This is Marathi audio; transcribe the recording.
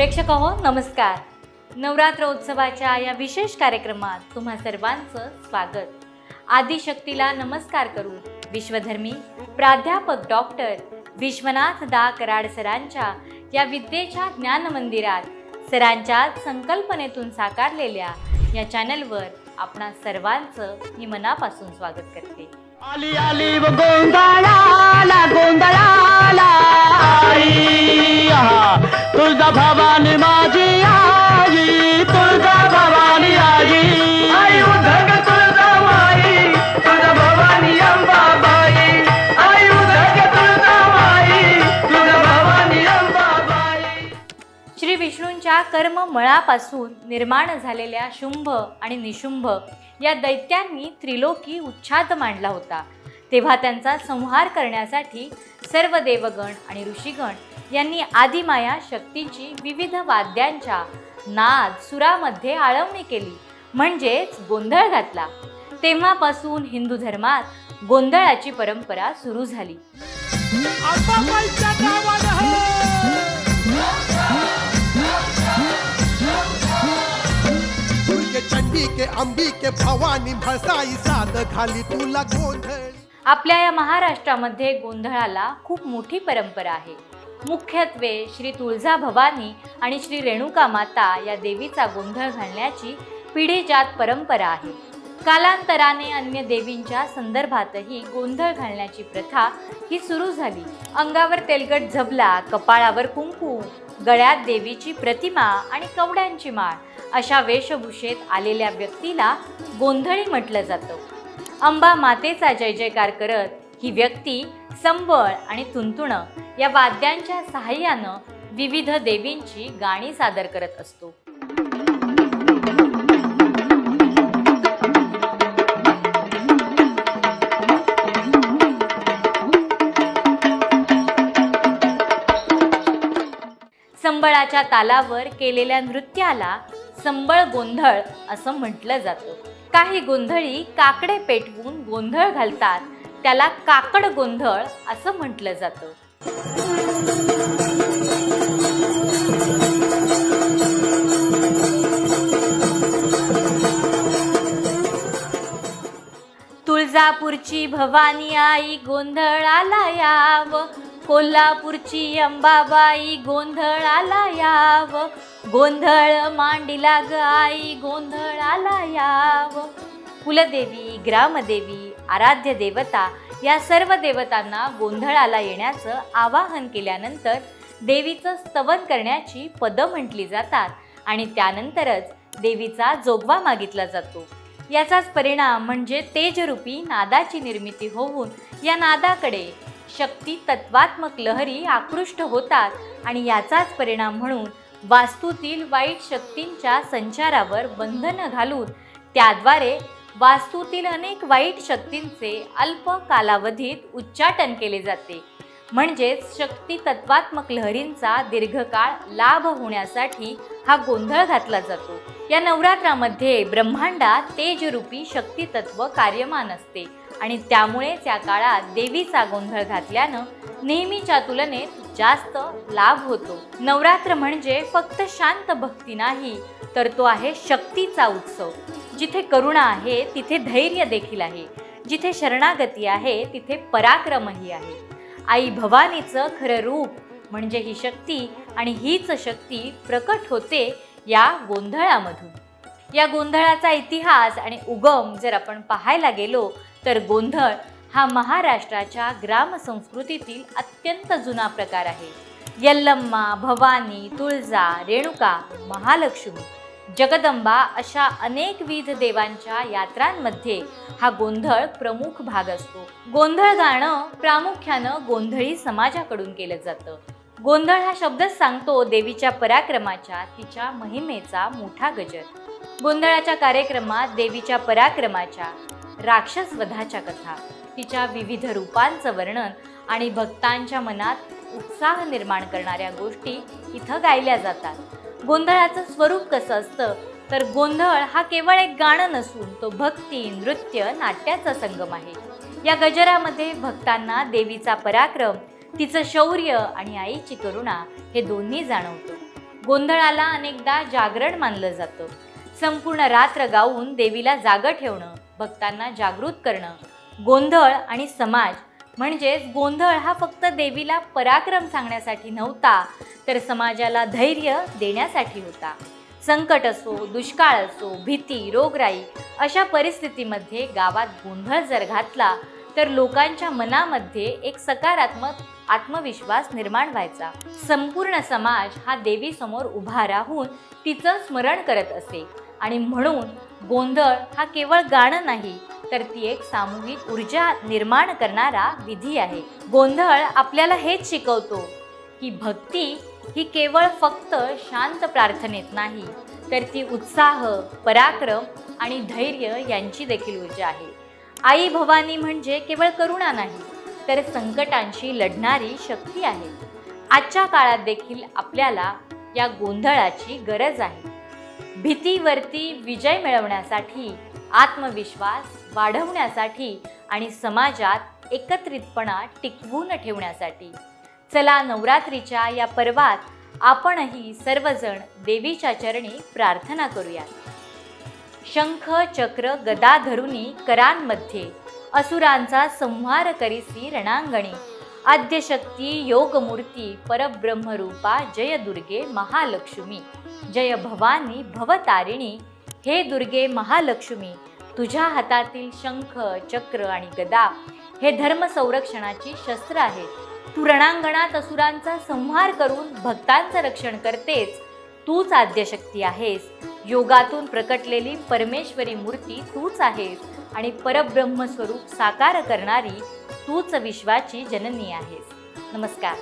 प्रेक्षक हो नमस्कार. नवरात्र उत्सवाच्या या विशेष कार्यक्रमात तुम्हा सर्वांचं स्वागत. आदिशक्तीला नमस्कार करू विश्वधर्मी प्राध्यापक डॉक्टर विश्वनाथ दा कराड सरांच्या या विद्येच्या ज्ञान मंदिरात सरांच्या संकल्पनेतून साकारलेल्या या चॅनलवर आपणा सर्वांचं मी मनापासून स्वागत करते. आली आली विष्णूंच्या कर्ममळापासून निर्माण झालेल्या शुंभ आणि निशुंभ या दैत्यांनी त्रिलोकी उच्छाद मांडला होता. तेव्हा त्यांचा संहार करण्यासाठी सर्व देवगण आणि ऋषीगण यांनी आदिमाया शक्तीची विविध वाद्यांच्या नाद सुरामध्ये आळवणी केली म्हणजेच गोंधळ घातला. तेव्हापासून हिंदू धर्मात गोंधळाची परंपरा सुरू झाली. चंडिके अंबिके भवानी भसाई साध खाली तुला गोंधळ आपल्या या महाराष्ट्रामध्ये गोंधळाला खूप मोठी परंपरा आहे. मुख्यत्वे श्री तुळजा भवानी आणि श्री रेणुका माता या देवीचा गोंधळ घालण्याची पिढीजात परंपरा आहे. कालांतराने अन्य देवींच्या संदर्भातही गोंधळ घालण्याची प्रथा ही सुरू झाली. अंगावर तेलकट झबला कपाळावर कुंकू गळ्यात देवीची प्रतिमा आणि कवड्यांची माळ अशा वेशभूषेत आलेल्या व्यक्तीला गोंधळी म्हटलं जातं. अंबा मातेचा जय जयकार करत ही व्यक्ती संबळ आणि तुंतुणं या वाद्यांच्या सहाय्यानं विविध देवींची गाणी सादर करत असतो. संबळाच्या तालावर केलेल्या नृत्याला संबळ गोंधळ असं म्हटलं जातं. काही गोंधळी काकडे पेटवून गोंधळ घालतात त्याला काकड गोंधळ असं म्हटलं जातं. तुळजापूरची भवानी आई गोंधळाला याव कोल्हापूरची अंबाबाई गोंधळाला याव. गोंधळ मांडीला ग आई गोंधळाला याव. कुलदेवी ग्रामदेवी आराध्य देवता या सर्व देवतांना गोंधळाला येण्याचं आवाहन केल्यानंतर देवीचं स्तवन करण्याची पदं म्हटली जातात आणि त्यानंतरच देवीचा जोगवा मागितला जातो. याचाच परिणाम म्हणजे तेजरूपी नादाची निर्मिती होऊन या नादाकडे शक्ती तत्वात्मक लहरी आकृष्ट होतात आणि याचाच परिणाम म्हणून वास्तूतील वाईट शक्तींच्या संचारावर बंधनं घालून त्याद्वारे वास्तूतील अनेक वाईट शक्तींचे अल्प कालावधीत उच्चाटन केले जाते. म्हणजेच शक्ती तत्वात्मक लहरींचा दीर्घकाळ लाभ होण्यासाठी हा गोंधळ घातला जातो. या नवरात्रामध्ये ब्रह्मांडात तेजरूपी शक्ती तत्व कार्यमान असते. आणि त्यामुळेच या काळात देवीचा गोंधळ घातल्यानं नेहमीच्या तुलनेत जास्त लाभ होतो. नवरात्र म्हणजे फक्त शांत भक्ती नाही तर तो आहे शक्तीचा उत्सव. जिथे करुणा आहे तिथे धैर्य देखील आहे. जिथे शरणागती आहे तिथे पराक्रमही आहे. आई भवानीचं खरं रूप म्हणजे ही शक्ती आणि हीच शक्ती प्रकट होते या गोंधळामधून. या गोंधळाचा इतिहास आणि उगम जर आपण पाहायला गेलो तर गोंधळ हा महाराष्ट्राच्या ग्रामसंस्कृतीतील अत्यंत जुना प्रकार आहे. यल्लम्मा भवानी तुळजा रेणुका महालक्ष्मी जगदंबा अशा अनेकविध देवांच्या यात्रांमध्ये हा गोंधळ प्रमुख भाग असतो. गोंधळ गाणं प्रामुख्यानं गोंधळी समाजाकडून केलं जातं. गोंधळ हा शब्दच सांगतो देवीच्या पराक्रमाच्या तिच्या महिमेचा मोठा गजर. गोंधळाच्या कार्यक्रमात देवीच्या पराक्रमाच्या राक्षसवधाच्या कथा तिच्या विविध रूपांचं वर्णन आणि भक्तांच्या मनात उत्साह निर्माण करणाऱ्या गोष्टी इथं गायल्या जातात. गोंधळाचं स्वरूप कसं असतं? तर गोंधळ हा केवळ एक गाणं नसून तो भक्ती नृत्य नाट्याचा संगम आहे. या गजरामध्ये भक्तांना देवीचा पराक्रम तिचं शौर्य आणि आईची करुणा हे दोन्ही जाणवतो. गोंधळाला अनेकदा जागरण मानलं जातं. संपूर्ण रात्र गाऊन देवीला जागं ठेवणं भक्तांना जागृत करणं. गोंधळ आणि समाज म्हणजेच गोंधळ हा फक्त देवीला पराक्रम सांगण्यासाठी नव्हता तर समाजाला धैर्य देण्यासाठी होता. संकट असो दुष्काळ असो भीती रोगराई अशा परिस्थितीमध्ये गावात गोंधळ जर घातला तर लोकांच्या मनामध्ये एक सकारात्मक आत्मविश्वास निर्माण व्हायचा. संपूर्ण समाज हा देवीसमोर उभा राहून तिचं स्मरण करत असे. आणि म्हणून गोंधळ हा केवळ गाणं नाही तर ती एक सामूहिक ऊर्जा निर्माण करणारा विधी आहे. गोंधळ आपल्याला हेच शिकवतो की भक्ती ही केवळ फक्त शांत प्रार्थनेत नाही तर ती उत्साह पराक्रम आणि धैर्य यांची देखील ऊर्जा आहे. आई भवानी म्हणजे केवळ करुणा नाही तर संकटांशी लढणारी शक्ती आहे. आजच्या काळात देखील आपल्याला या गोंधळाची गरज आहे. भीतीवरती विजय मिळवण्यासाठी आत्मविश्वास वाढवण्यासाठी आणि समाजात एकत्रितपणा टिकवून ठेवण्यासाठी. चला नवरात्रीच्या या पर्वात आपणही सर्वजण देवीच्या चरणी प्रार्थना करूयात. शंख चक्र गदा धरुनी करांमध्ये असुरांचा संहार करीसी रणांगणी. आद्यशक्ती योगमूर्ती परब्रह्मरूपा जय दुर्गे महालक्ष्मी जय भवानी भवतारिणी हे दुर्गे महालक्ष्मी तुझ्या हातातील शंख चक्र आणि गदा हे धर्म संरक्षणाची शस्त्र आहेत. तू रणांगणात असुरांचा संहार करून भक्तांचं रक्षण करतेस. तूच आद्यशक्ती आहेस. योगातून प्रकटलेली परमेश्वरी मूर्ती तूच आहेस. आणि परब्रह्मस्वरूप साकार करणारी तूच विश्वाची जननी आहेस. नमस्कार.